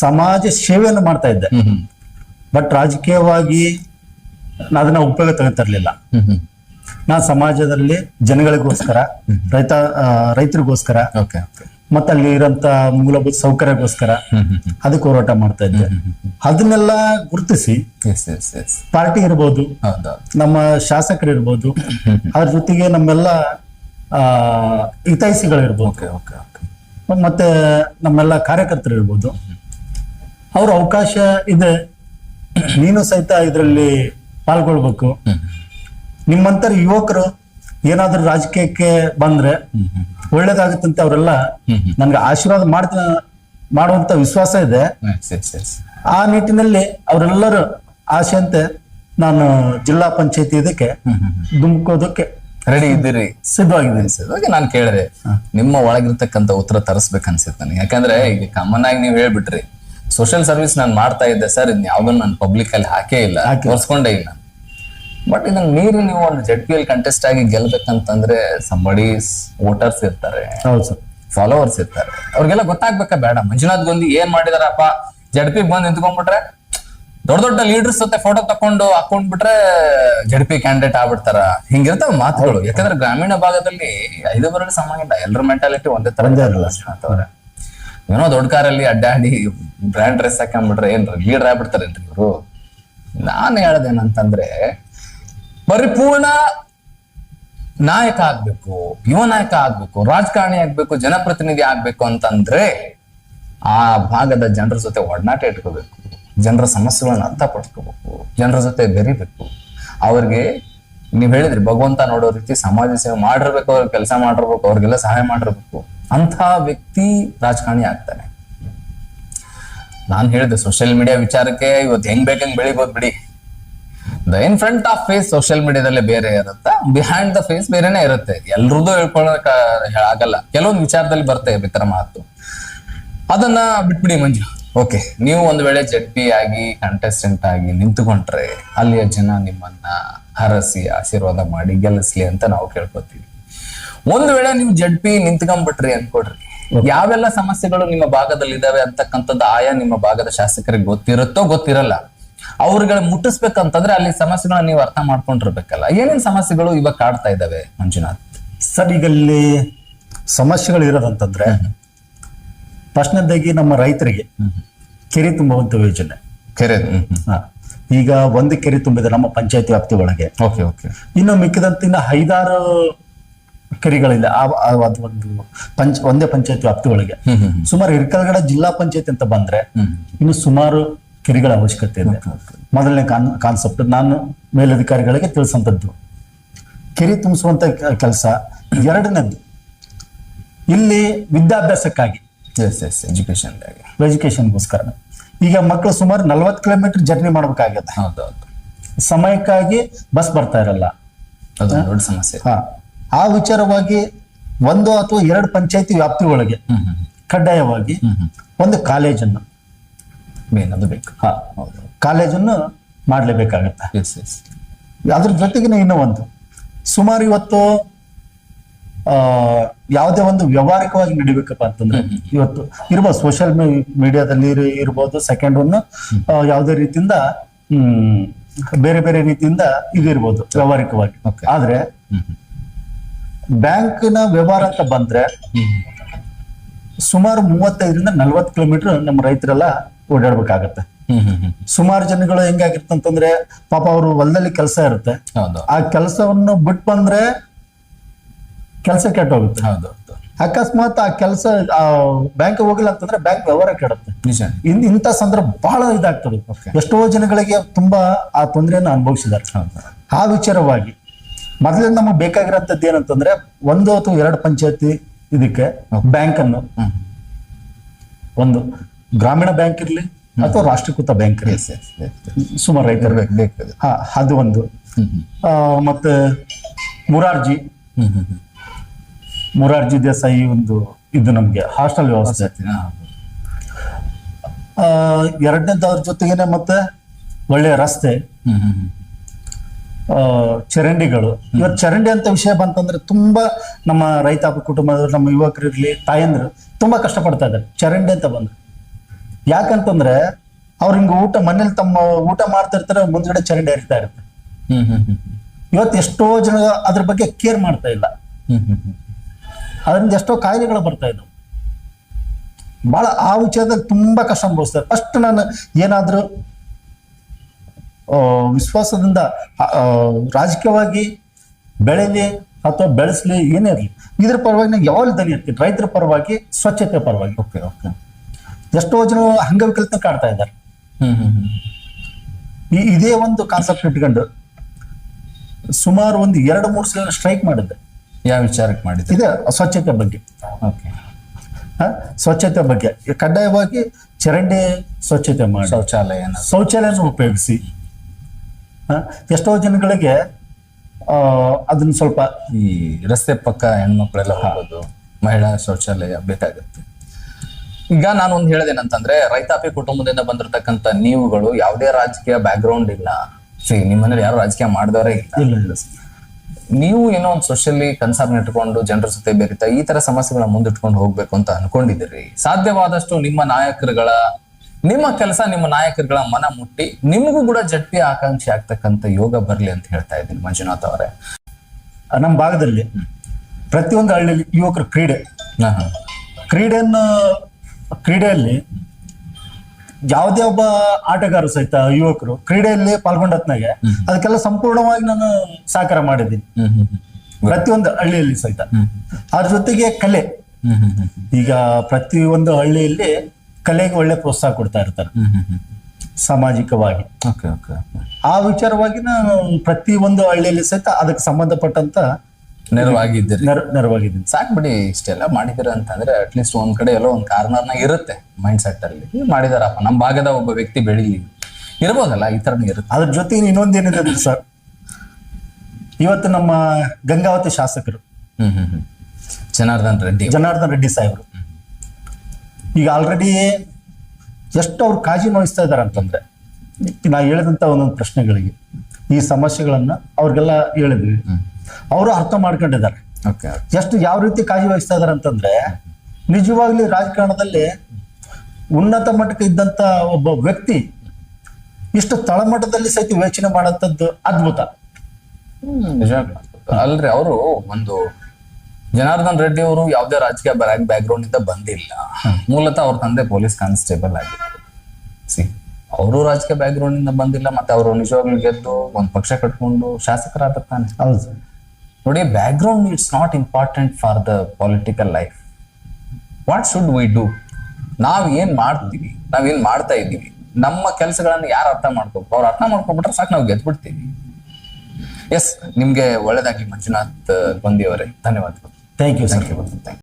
[SPEAKER 2] ಸಮಾಜ ಸೇವೆಯನ್ನು ಮಾಡ್ತಾ ಇದ್ದೆ. ಬಟ್ ರಾಜಕೀಯವಾಗಿ ನಾನು ಅದನ್ನ ಉಪಯೋಗ ತಗೋತಿರ್ಲಿಲ್ಲ
[SPEAKER 1] ಹ್ಮ್
[SPEAKER 2] ಸಮಾಜದಲ್ಲಿ ಜನಗಳಿಗೋಸ್ಕರ ರೈತ ರೈತರಿಗೋಸ್ಕರ ಮತ್ತೆ ಅಲ್ಲಿ ಇರೋಂತ ಮೂಲಭೂತ ಸೌಕರ್ಯಗೋಸ್ಕರ ಅದಕ್ಕೆ ಹೋರಾಟ ಮಾಡ್ತಾ ಇದ್ದೆ. ಅದನ್ನೆಲ್ಲ ಗುರುತಿಸಿ ಪಾರ್ಟಿ ಇರ್ಬೋದು ನಮ್ಮ ಶಾಸಕರು ಇರ್ಬೋದು ಅದ್ರ ಜೊತೆಗೆ ನಮ್ಮೆಲ್ಲ ಆ
[SPEAKER 1] ಹಿತೈಸಿಗಳಿರ್ಬೋದು
[SPEAKER 2] ಮತ್ತೆ ನಮ್ಮೆಲ್ಲ ಕಾರ್ಯಕರ್ತರು ಇರ್ಬೋದು. ಅವ್ರ ಅವಕಾಶ ಇದೆ. ನೀನು ಸಹಿತ ಇದರಲ್ಲಿ ಪಾಲ್ಗೊಳ್ಬೇಕು. ನಿಮ್ಮಂತರ ಯುವಕರು ಏನಾದ್ರೂ ರಾಜಕೀಯಕ್ಕೆ ಬಂದ್ರೆ ಒಳ್ಳೇದಾಗುತ್ತಂತೆ ಅವರೆಲ್ಲ. ನನ್ಗೆ ಆಶೀರ್ವಾದ ಮಾಡ್ತ ಮಾಡುವಂತ ವಿಶ್ವಾಸ ಇದೆ. ಆ ನಿಟ್ಟಿನಲ್ಲಿ ಅವರೆಲ್ಲರೂ ಆಶೆಯಂತೆ ನಾನು ಜಿಲ್ಲಾ ಪಂಚಾಯತಿ ಇದಕ್ಕೆ ಧುಮುಕೋದಕ್ಕೆ
[SPEAKER 1] ರೆಡಿ ಇದ್ದೀರಿ.
[SPEAKER 2] ಸಿದ್ಧವಾಗಿದ್ದೀನಿ.
[SPEAKER 1] ಅನ್ಸಿದಾಗ ನಾನು ಕೇಳಿದೆ. ನಿಮ್ಮ ಒಳಗಿರ್ತಕ್ಕಂಥ ಉತ್ತರ ತರಿಸ್ಬೇಕು ಅನ್ಸುತ್ತೆ ನನಗೆ. ಯಾಕಂದ್ರೆ ಈಗ ಕಾಮನ್ ಆಗಿ ನೀವು ಹೇಳ್ಬಿಟ್ರಿ. ಸೋಷಿಯಲ್ ಸರ್ವಿಸ್ ನಾನು ಮಾಡ್ತಾ ಇದ್ದೆ ಸರ್ ಇದ್ ಯಾವ್ದನ್ನ ನಾನು ಪಬ್ಲಿಕ್ ಅಲ್ಲಿ ಹಾಕೇ ಇಲ್ಲ. ತೋರಿಸ್ಕೊಂಡೇ ಇಲ್ಲ. ಬಟ್ ಇದನ್ನ ಮೀರಿ ನೀವು ಒಂದು ಜೆಡ್ ಪಿ ಎಲ್ ಕಂಟೆಸ್ಟ್ ಆಗಿ ಗೆಲ್ಬೇಕಂತಂದ್ರೆ ಸಂಬಡಿ ವೋಟರ್ಸ್ ಇರ್ತಾರೆ.
[SPEAKER 2] ಹೌದು ಸರ್.
[SPEAKER 1] ಫಾಲೋವರ್ಸ್ ಇರ್ತಾರೆ. ಅವ್ರಿಗೆಲ್ಲ ಗೊತ್ತಾಗ್ಬೇಕಾ ಬೇಡ. ಮಂಜುನಾಥ್ ಗೊಂದಿ ಏನ್ ಮಾಡಿದಾರಪ್ಪ? ಜಡ್ಪಿ ಬಂದ್ ನಿಂತ್ಕೊಂಡ್ಬಿಟ್ರೆ ದೊಡ್ಡ ದೊಡ್ಡ ಲೀಡರ್ಸ್ ಜೊತೆ ಫೋಟೋ ತಕೊಂಡು ಹಾಕೊಂಡ್ಬಿಟ್ರೆ ಜಡ್ಪಿ ಕ್ಯಾಂಡಿಡೇಟ್ ಆಗ್ಬಿಡ್ತಾರ. ಹಿಂಗಿರ್ತಾವ ಮಾತುಗಳು. ಯಾಕಂದ್ರೆ ಗ್ರಾಮೀಣ ಭಾಗದಲ್ಲಿ ಐದು ಬರಲು ಇಲ್ಲ. ಎಲ್ಲರ ಮೆಂಟಾಲಿಟಿ ಒಂದೇ ತರ ಏನೋ ದೊಡ್ಡ ಕಾರಲ್ಲಿ ಅಡ್ಡಾಡಿ ಬ್ರ್ಯಾಂಡ್ ಡ್ರೆಸ್ ಹಾಕೊಂಡ್ಬಿಟ್ರೆ ಏನ್ರಿ? ಲೀಡರ್ ಆಗ್ಬಿಡ್ತಾರೇನ್ರಿ ಇವರು? ನಾನು ಹೇಳದೇನಂತಂದ್ರೆ ಪರಿಪೂರ್ಣ ನಾಯಕ ಆಗ್ಬೇಕು, ಯುವ ನಾಯಕ ಆಗ್ಬೇಕು, ರಾಜಕಾರಣಿ ಆಗ್ಬೇಕು, ಜನಪ್ರತಿನಿಧಿ ಆಗ್ಬೇಕು ಅಂತಂದ್ರೆ ಆ ಭಾಗದ ಜನರ ಜೊತೆ ಒಡನಾಟ ಇಟ್ಕೋಬೇಕು. ಜನರ ಸಮಸ್ಯೆಗಳನ್ನ ಅರ್ಥ ಪಡ್ಕೋಬೇಕು ಜನರ ಜೊತೆ ಬೆರಿಬೇಕು. ಅವ್ರಿಗೆ ನೀವ್ ಹೇಳಿದ್ರಿ, ಭಗವಂತ ನೋಡೋ ರೀತಿ ಸಮಾಜ ಸೇವೆ ಮಾಡಿರ್ಬೇಕು ಅವ್ರಿಗೆ ಕೆಲಸ ಮಾಡಿರ್ಬೇಕು, ಅವ್ರಿಗೆಲ್ಲ ಸಹಾಯ ಮಾಡಿರ್ಬೇಕು. ಅಂತ ವ್ಯಕ್ತಿ ರಾಜಕಾರಣಿ ಆಗ್ತಾನೆ. ನಾನು ಹೇಳಿದೆ ಸೋಷಿಯಲ್ ಮೀಡಿಯಾ ವಿಚಾರಕ್ಕೆ ಇವತ್ತು ಹೆಂಗ್ ಬೇಕಂಗ್ ಬೆಳಿಬೋದು ಬಿಡಿ. The in front of face social ಮೀಡಿಯಾದಲ್ಲೇ ಬೇರೆ ಇರುತ್ತೆ. ಬಿಹೈಂಡ್ ದ ಫೇಸ್ ಬೇರೆನೆ ಇರುತ್ತೆ. ಎಲ್ರದ್ದು ಹೇಳ್ಕೊಳಕ್ ಆಗಲ್ಲ. ಕೆಲವೊಂದು ವಿಚಾರದಲ್ಲಿ ಬರುತ್ತೆ ಬೇಕಾರ ಮಾತು. ಅದನ್ನ ಬಿಟ್ಬಿಡಿ ಮಂಜು. ಓಕೆ ನೀವು ಒಂದ್ ವೇಳೆ ಜಡ್ ಪಿ ಆಗಿ ಕಂಟೆಸ್ಟೆಂಟ್ ಆಗಿ ನಿಂತುಕೊಂಡ್ರೆ ಅಲ್ಲಿಯ ಜನ ನಿಮ್ಮನ್ನ ಹರಸಿ ಆಶೀರ್ವಾದ ಮಾಡಿ ಗೆಲ್ಲಿಸ್ಲಿ ಅಂತ ನಾವು ಕೇಳ್ಕೊತೀವಿ. ಒಂದ್ ವೇಳೆ ನೀವು ಜಡ್ ಪಿ ನಿಂತ್ಕೊಂಡ್ಬಿಟ್ರಿ ಅನ್ಕೊಡ್ರಿ. ಯಾವೆಲ್ಲ ಸಮಸ್ಯೆಗಳು ನಿಮ್ಮ ಭಾಗದಲ್ಲಿ ಇದಾವೆ ಅಂತಕ್ಕಂಥದ್ದು ಆಯಾ ನಿಮ್ಮ ಭಾಗದ ಶಾಸಕರಿಗೆ ಗೊತ್ತಿರುತ್ತೋ ಗೊತ್ತಿರಲ್ಲ. ಅವ್ರಿಗೆ ಮುಟ್ಟಿಸ್ಬೇಕಂತಂದ್ರೆ ಅಲ್ಲಿ ಸಮಸ್ಯೆಗಳನ್ನ ನೀವು ಅರ್ಥ ಮಾಡ್ಕೊಂಡಿರ್ಬೇಕಲ್ಲ. ಏನೇನು ಸಮಸ್ಯೆಗಳು ಇವಾಗ ಕಾಡ್ತಾ ಇದಾವೆ ಮಂಜುನಾಥ್?
[SPEAKER 2] ಸರ್ ಈಗ ಇಲ್ಲಿ ಸಮಸ್ಯೆಗಳು ಇರೋದಂತಂದ್ರೆ ಪ್ರಶ್ನೆದಾಗಿ ನಮ್ಮ ರೈತರಿಗೆ ಕೆರೆ ತುಂಬುವಂತ ಯೋಜನೆ.
[SPEAKER 1] ಕೆರೆ.
[SPEAKER 2] ಈಗ ಒಂದು ಕೆರೆ ತುಂಬಿದೆ ನಮ್ಮ ಪಂಚಾಯತಿ ವ್ಯಾಪ್ತಿ ಒಳಗೆ.
[SPEAKER 1] Okay okay.
[SPEAKER 2] ಇನ್ನು ಮಿಕ್ಕಿದಂತ ಇನ್ನು ಐದಾರು ಕೆರೆಗಳಿದೆ ಅದು ಒಂದು ಪಂಚ ಒಂದೇ ಪಂಚಾಯತಿ ವ್ಯಾಪ್ತಿ ಒಳಗೆ. ಸುಮಾರು ಹಿರ್ಕಲ್ಗಡ ಜಿಲ್ಲಾ ಪಂಚಾಯತ್ ಅಂತ ಬಂದ್ರೆ ಇನ್ನು ಸುಮಾರು ಕೆರೆಗಳ ಅವಶ್ಯಕತೆ ಇದೆ. ಮೊದಲನೇ ಕಾನ್ ಕಾನ್ಸೆಪ್ಟ್ ನಾನು ಮೇಲಧಿಕಾರಿಗಳಿಗೆ ತಿಳಿಸಂತದ್ದು ಕೆರೆ ತುಂಬಿಸುವಂತ ಕೆಲಸ. ಎರಡನೇದ್ದು ಇಲ್ಲಿ ವಿದ್ಯಾಭ್ಯಾಸಕ್ಕಾಗಿ.
[SPEAKER 1] ಎಸ್ ಎಸ್ ಎಜುಕೇಶನ್
[SPEAKER 2] ಎಜುಕೇಶನ್ಗೋಸ್ಕರ ಈಗ ಮಕ್ಕಳು ಸುಮಾರು ನಲ್ವತ್ತು ಕಿಲೋಮೀಟರ್ ಜರ್ನಿ ಮಾಡ್ಬೇಕಾಗತ್ತೆ.
[SPEAKER 1] ಹೌದೌದು
[SPEAKER 2] ಸಮಯಕ್ಕಾಗಿ ಬಸ್ ಬರ್ತಾ ಇರಲ್ಲ.
[SPEAKER 1] ದೊಡ್ಡ ಸಮಸ್ಯೆ.
[SPEAKER 2] ಹಾ. ಆ ವಿಚಾರವಾಗಿ ಒಂದು ಅಥವಾ ಎರಡು ಪಂಚಾಯತಿ ವ್ಯಾಪ್ತಿ ಒಳಗೆ ಕಡ್ಡಾಯವಾಗಿ ಒಂದು ಕಾಲೇಜನ್ನು
[SPEAKER 1] ಮೇನ್ ಅದು ಬೇಕು.
[SPEAKER 2] ಹಾ.
[SPEAKER 1] ಹೌದು
[SPEAKER 2] ಕಾಲೇಜನ್ನು ಮಾಡಲೇಬೇಕಾಗತ್ತೆ.
[SPEAKER 1] ಎಸ್ ಎಸ್
[SPEAKER 2] ಅದ್ರ ಜೊತೆಗಿನ ಇನ್ನೂ ಒಂದು. ಸುಮಾರು ಇವತ್ತು ಯಾವುದೇ ಒಂದು ವ್ಯವಹಾರಿಕವಾಗಿ ನಡಿಬೇಕಪ್ಪ ಅಂತಂದ್ರೆ ಇವತ್ತು ಇರ್ಬೋದು ಸೋಷಿಯಲ್ ಮೀಡಿಯಾದಲ್ಲಿ ಇರ್ಬೋದು ಸೆಕೆಂಡ್ ಒನ್ ಯಾವುದೇ ರೀತಿಯಿಂದ ಹ್ಮ್ ಬೇರೆ ಬೇರೆ ರೀತಿಯಿಂದ ಇದಿರ್ಬೋದು ವ್ಯವಹಾರಿಕವಾಗಿ. ಆದ್ರೆ ಬ್ಯಾಂಕ್ನ ವ್ಯವಹಾರ ಅಂತ ಬಂದ್ರೆ ಸುಮಾರು ಮೂವತ್ತೈದರಿಂದ ನಲ್ವತ್ತು ಕಿಲೋಮೀಟರ್ ನಮ್ಮ ರೈತರೆಲ್ಲ ಓಡಾಡ್ಬೇಕಾಗತ್ತೆ.
[SPEAKER 1] ಹ್ಮ್ ಹ್ಮ್ ಹ್ಮ್.
[SPEAKER 2] ಸುಮಾರು ಜನಗಳು ಹೆಂಗಾಗಿರ್ತಂತಂದ್ರೆ ಪಾಪ ಅವರು ಹೊಲದಲ್ಲಿ ಕೆಲಸ ಇರುತ್ತೆ.
[SPEAKER 1] ಹೌದು.
[SPEAKER 2] ಆ ಕೆಲಸವನ್ನು ಬಿಟ್ಟು ಬಂದ್ರೆ ಕೆಲಸ ಕೆಟ್ಟೋಗುತ್ತೆ.
[SPEAKER 1] ಹೋಗುತ್ತೆ ಹೌದು.
[SPEAKER 2] ಅಕಸ್ಮಾತ್ ಆ ಕೆಲಸ ಆ ಬ್ಯಾಂಕ್ ಹೋಗಿಲ್ಲ ಅಂತಂದ್ರೆ ಬ್ಯಾಂಕ್ ವ್ಯವಹಾರ ಕೆಡುತ್ತೆ. ಇನ್ ಇಂಥ ಸಂದರ್ಭ ಬಹಳ ಇದಾಗ್ತದೆ. ಎಷ್ಟೋ ಜನಗಳಿಗೆ ತುಂಬಾ ಆ ತೊಂದರೆಯನ್ನು ಅನುಭವಿಸಿದ್ದಾರೆ. ಆ ವಿಚಾರವಾಗಿ ಮೊದಲೇ ನಮಗೆ ಬೇಕಾಗಿರೋಂಥದ್ದು ಏನಂತಂದ್ರೆ ಒಂದು ಅಥವಾ ಎರಡು ಪಂಚಾಯತಿ ಇದಕ್ಕೆ ಬ್ಯಾಂಕ್ ಅನ್ನು ಒಂದು ಗ್ರಾಮೀಣ ಬ್ಯಾಂಕ್ ಇರಲಿ ಅಥವಾ ರಾಷ್ಟ್ರೀಕೃತ ಬ್ಯಾಂಕ್ ಇರಲಿ. ಸುಮಾರು ರೈತರು ಹಾ ಅದು ಒಂದು. ಮತ್ತೆ ಮುರಾರ್ಜಿ. ಮುರಾರ್ಜಿ ದೇಸಾಯಿ ಒಂದು ಇದು ನಮ್ಗೆ ಹಾಸ್ಟೆಲ್ ವ್ಯವಸ್ಥೆ. ಎರಡನೇದವ್ರ ಜೊತೆಗೇನೆ ಮತ್ತೆ ಒಳ್ಳೆಯ ರಸ್ತೆ. ಚರಂಡಿಗಳು. ಇವತ್ತು ಚರಂಡಿ ಅಂತ ವಿಷಯ ಬಂತಂದ್ರೆ ತುಂಬಾ ನಮ್ಮ ರೈತಾಪಿ ಕುಟುಂಬದವ್ರು ನಮ್ಮ ಯುವಕರಿರ್ಲಿ ತಾಯಂದ್ರು ತುಂಬಾ ಕಷ್ಟಪಡ್ತಾ ಇದ್ದಾರೆ. ಚರಂಡಿ ಅಂತ ಬಂದ್ರೆ. ಯಾಕಂತಂದ್ರೆ ಅವ್ರ ಹಿಂಗ ಊಟ ಮನೇಲಿ ತಮ್ಮ ಊಟ ಮಾಡ್ತಾ ಇರ್ತಾರೆ ಮುಂದ್ಗಡೆ ಚರಂಡಿ ಹರಿತಾ ಇರುತ್ತೆ. ಇವತ್ತು ಎಷ್ಟೋ ಜನ ಅದ್ರ ಬಗ್ಗೆ ಕೇರ್ ಮಾಡ್ತಾ ಇಲ್ಲ. ಅದರಿಂದ ಎಷ್ಟೋ ಕಾಯಿಲೆಗಳು ಬರ್ತಾ ಇದ್ದವು ಬಹಳ ಆ ವಿಚಾರದಲ್ಲಿ ತುಂಬಾ ಕಷ್ಟ ಅನುಭವಿಸ್ತಾರೆ. ಫಸ್ಟ್ ನಾನು ಏನಾದ್ರೂ ವಿಶ್ವಾಸದಿಂದ ರಾಜಕೀಯವಾಗಿ ಬೆಳೆಲಿ ಅಥವಾ ಬೆಳೆಸ್ಲಿ ಏನೇ ಇರಲಿ ಇದ್ರ ಪರವಾಗಿ ನಾನು ಯಾವಾಗ ದನಿ ಇರ್ತೀನಿ ರೈತರ ಪರವಾಗಿ ಸ್ವಚ್ಛತೆ ಪರವಾಗಿ?
[SPEAKER 1] Okay okay.
[SPEAKER 2] ಎಷ್ಟೋ ಜನ ಅಂಗವಿಕಲತೆ ಕಾಡ್ತಾ ಇದ್ದಾರೆ. ಇದೇ ಒಂದು ಕಾನ್ಸೆಪ್ಟ್ ಇಟ್ಕೊಂಡು ಸುಮಾರು ಒಂದು ಎರಡು ಮೂರು ಸಲ ಸ್ಟ್ರೈಕ್ ಮಾಡಿದ್ದೆ.
[SPEAKER 1] ಯಾವ ವಿಚಾರಕ್ಕೆ ಮಾಡಿದ್ದೆ
[SPEAKER 2] ಇದೆ ಸ್ವಚ್ಛತೆ ಬಗ್ಗೆ? ಸ್ವಚ್ಛತೆ ಬಗ್ಗೆ. ಕಡ್ಡಾಯವಾಗಿ ಚರಂಡಿ ಸ್ವಚ್ಛತೆ ಮಾಡಿ.
[SPEAKER 1] ಶೌಚಾಲಯ
[SPEAKER 2] ಶೌಚಾಲಯನ ಉಪಯೋಗಿಸಿ? ಎಷ್ಟೋ ಜನಗಳಿಗೆ ಅದನ್ನ ಸ್ವಲ್ಪ
[SPEAKER 1] ಈ ರಸ್ತೆ ಪಕ್ಕ ಹೆಣ್ಮಕ್ಳೆಲ್ಲ ಹೋಗೋದು ಮಹಿಳಾ ಶೌಚಾಲಯ ಬೇಕಾಗುತ್ತೆ. ಈಗ ನಾನು ಒಂದು ಹೇಳದೇನಂತಂದ್ರೆ ರೈತಾಪಿ ಕುಟುಂಬದಿಂದ ಬಂದಿರತಕ್ಕಂತ ನೀವುಗಳು ಯಾವುದೇ ರಾಜಕೀಯ ಬ್ಯಾಕ್ ಗ್ರೌಂಡ್ ಇಲ್ಲ. ಸಿ ನಿಮ್ಮ ಮನೇಲಿ ಯಾರು ರಾಜಕೀಯ ಮಾಡಿದವರೇ ಇಲ್ಲ. ನೀವು ಏನೋ ಒಂದು ಸೋಷಿಯಲಿ ಕನ್ಸರ್ನ್ ಇಟ್ಕೊಂಡು ಜನರ ಜೊತೆ ಬೆರಿತಾ ಈ ತರ ಸಮಸ್ಯೆಗಳನ್ನ ಮುಂದಿಟ್ಕೊಂಡು ಹೋಗ್ಬೇಕು ಅಂತ ಅನ್ಕೊಂಡಿದ್ದೀರಿ. ಸಾಧ್ಯವಾದಷ್ಟು ನಿಮ್ಮ ನಾಯಕರುಗಳ ನಿಮ್ಮ ಕೆಲಸ ನಿಮ್ಮ ನಾಯಕರುಗಳ ಮನ ಮುಟ್ಟಿ ನಿಮಗೂ ಕೂಡ ಜಟ್ಟಿ ಆಕಾಂಕ್ಷಿ ಆಗ್ತಕ್ಕಂತ ಯೋಗ ಬರ್ಲಿ ಅಂತ ಹೇಳ್ತಾ ಇದ್ದೀನಿ ಮಂಜುನಾಥ್ ಅವರೇ.
[SPEAKER 2] ನಮ್ಮ ಭಾಗದಲ್ಲಿ ಪ್ರತಿಯೊಂದು ಹಳ್ಳಿಯಲ್ಲಿ ಯುವಕರು ಕ್ರೀಡೆ. ಕ್ರೀಡೆಯನ್ನು ಕ್ರೀಡೆಯಲ್ಲಿ ಯಾವುದೇ ಒಬ್ಬ ಆಟಗಾರ ಸಹಿತ ಯುವಕರು ಕ್ರೀಡೆಯಲ್ಲಿ ಪಾಲ್ಗೊಂಡತ್ನಾಗೆ ಅದಕ್ಕೆಲ್ಲ ಸಂಪೂರ್ಣವಾಗಿ ನಾನು ಸಹಕಾರ ಮಾಡಿದ್ದೀನಿ. ಪ್ರತಿಯೊಂದು ಹಳ್ಳಿಯಲ್ಲಿ ಸಹಿತ. ಅದ್ರ ಜೊತೆಗೆ ಕಲೆ. ಈಗ ಪ್ರತಿ ಒಂದು ಹಳ್ಳಿಯಲ್ಲಿ ಕಲೆಗೆ ಒಳ್ಳೆ ಪ್ರೋತ್ಸಾಹ ಕೊಡ್ತಾ ಇರ್ತಾರೆ. ಸಾಮಾಜಿಕವಾಗಿ.
[SPEAKER 1] Okay okay. ಓಕೆ.
[SPEAKER 2] ಆ ವಿಚಾರವಾಗಿ ನಾನು ಪ್ರತಿ ಒಂದು ಹಳ್ಳಿಯಲ್ಲಿ ಸಹಿತ ಅದಕ್ಕೆ ಸಂಬಂಧಪಟ್ಟಂತ
[SPEAKER 1] ನೆರವಾಗಿದ್ದೀರಿ.
[SPEAKER 2] ನೆರ ನೆರವಾಗಿದ್ದೀನಿ.
[SPEAKER 1] ಸಾಕ್ ಬಿಡಿ ಇಷ್ಟೆಲ್ಲ ಮಾಡಿದಿರ ಅಂತಂದ್ರೆ ಅಟ್ಲೀಸ್ಟ್ ಒಂದ್ ಕಡೆ ಎಲ್ಲೋ ಒಂದ್ ಕಾರ್ನರ್ನ ಇರುತ್ತೆ ಮೈಂಡ್ ಸೆಟ್ ಅಲ್ಲಿ ಮಾಡಿದಾರಪ್ಪ ನಮ್ಮ ಭಾಗದ ಒಬ್ಬ ವ್ಯಕ್ತಿ ಬೆಳಿಲಿ. ಇರ್ಬೋದಲ್ಲ ಈ ಥರನೇ ಇರುತ್ತೆ.
[SPEAKER 2] ಅದ್ರ ಜೊತೆ ಇನ್ನೊಂದೇನಿದೆ ಅಂದ್ರೆ ಸರ್? ಇವತ್ತು ನಮ್ಮ ಗಂಗಾವತಿ ಶಾಸಕರು.
[SPEAKER 1] ಹ್ಮ್ ಹ್ಮ್ ಹ್ಮ್. ಜನಾರ್ದನ್ ರೆಡ್ಡಿ
[SPEAKER 2] ಜನಾರ್ದನ್ ರೆಡ್ಡಿ ಸಾಹೇಬರು. ಈಗ ಆಲ್ರೆಡಿ ಎಷ್ಟು ಅವ್ರು ಕಾಳಜಿ ವಹಿಸ್ತಾ ಇದಾರೆ ಅಂತಂದ್ರೆ ನಾ ಹೇಳಿದಂತ ಒಂದೊಂದು ಪ್ರಶ್ನೆಗಳಿಗೆ ಈ ಸಮಸ್ಯೆಗಳನ್ನ ಅವ್ರಿಗೆಲ್ಲ ಹೇಳಿದ್ವಿ. ಅವರು ಅರ್ಥ ಮಾಡ್ಕೊಂಡಿದ್ದಾರೆ. ಎಷ್ಟು ಯಾವ ರೀತಿ ಕಾಳಜಿ ವಹಿಸ್ತಾ ಇದಾರೆ ಅಂತಂದ್ರೆ ನಿಜವಾಗ್ಲಿ ರಾಜಕಾರಣದಲ್ಲಿ ಉನ್ನತ ಮಟ್ಟಕ್ಕೆ ಇದ್ದಂತ ಒಬ್ಬ ವ್ಯಕ್ತಿ ಇಷ್ಟು ತಳಮಟ್ಟದಲ್ಲಿ ಸಹಿತ ಯೋಚನೆ ಮಾಡಂತದ್ದು ಅದ್ಭುತ.
[SPEAKER 1] ನಿಜ. ಅಲ್ರಿ ಅವರು ಒಂದು ಜನಾರ್ದನ್ ರೆಡ್ಡಿ ಅವರು ಯಾವುದೇ ರಾಜಕೀಯ ಬ್ಯಾಕ್ ಗ್ರೌಂಡ್ ಇಂದ ಬಂದಿಲ್ಲ. ಮೂಲತಃ ಅವ್ರ ತಂದೆ ಪೊಲೀಸ್ ಕಾನ್ಸ್ಟೇಬಲ್ ಆಗಿದ್ರು. ಸಿ ಅವರು ರಾಜಕೀಯ ಬ್ಯಾಕ್ ಗ್ರೌಂಡ್ ಇಂದ ಬಂದಿಲ್ಲ ಮತ್ತೆ ಅವರು ನಿಜವಾಗ್ಲೂ ಗೆದ್ದು ಒಂದ್ ಪಕ್ಷ ಕಟ್ಕೊಂಡು ಶಾಸಕರಾದ ತಾನೆ
[SPEAKER 2] ಹೌದು.
[SPEAKER 1] ನೋಡಿ background it's not important for the political life what should we do ನಾವು ಏನು ಮಾಡ್ತೀವಿ? ನಾವ್ ಏನ್ ಮಾಡ್ತಾ ಇದ್ದೀವಿ? ನಮ್ಮ ಕೆಲಸಗಳನ್ನು ಯಾರು ಅರ್ಥ ಮಾಡ್ಕೋಬೇಕು? ಅವ್ರು ಅರ್ಥ ಮಾಡ್ಕೊಂಡ್ಬಿಟ್ರೆ ಸಾಕು ನಾವು ಗೆದ್ಬಿಡ್ತೀವಿ. ಎಸ್ ನಿಮಗೆ ಒಳ್ಳೇದಾಗಿ ಮಂಜುನಾಥ್ ಗೊಂದಿ ಅವರೇ. ಧನ್ಯವಾದಗಳು.
[SPEAKER 2] Thank you sir
[SPEAKER 1] thank you thank you